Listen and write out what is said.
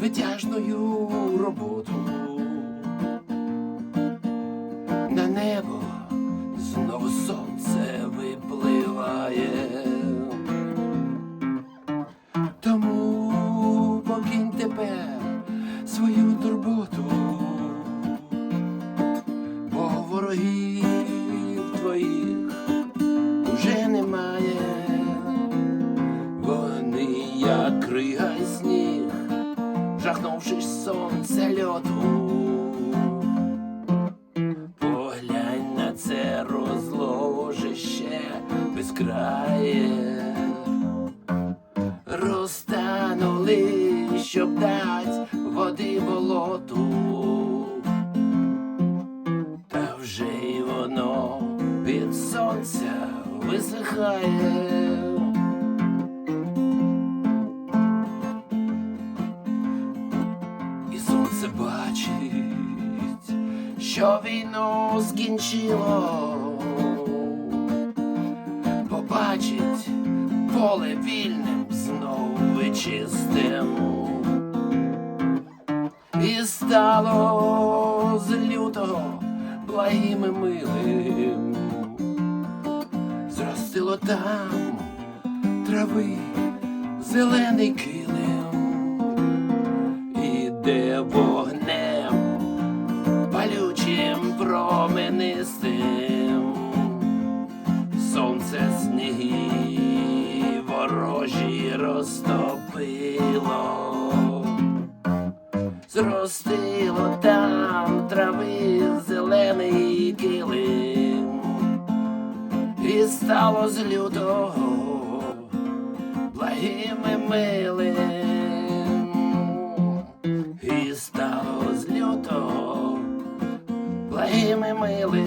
звитяжною роботу. На небо знову сонце випливає. Тому покинь тепер свою турботу, бо ворогів твоїх уже немає. Вони як крига сонце льоту. Поглянь на це розложище безкрає. Розтанули, щоб дать води болоту. Та вже й воно від сонця висихає. Бачить, що війну скінчило. Побачить поле вільним знов вичистим. І стало з лютого благим і милим. Зростило там трави зелений килим, палючим променистим. Сонце сніги ворожі розтопило, зростило там трави зелений килим, і стало з лютого благим і милим, ми мили.